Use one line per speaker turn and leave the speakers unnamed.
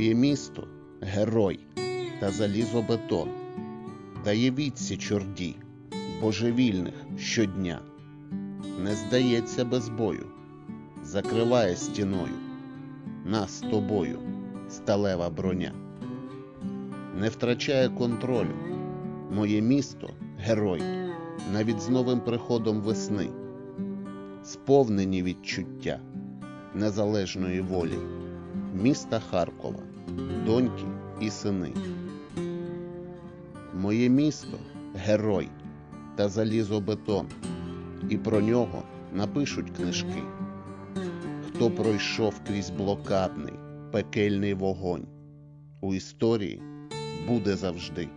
Моє місто герой та залізобетон, дає відсіч орді божевільних щодня, не здається без бою, закриває стіною нас тобою сталева броня, не втрачає контролю. Моє місто герой, навіть з новим приходом весни, сповнені відчуття незалежної волі, міста Харкова, доньки і сини. Моє місто герой та залізобетон, і про нього напишуть книжки. Хто пройшов крізь блокадний, пекельний вогонь, у історії буде завжди.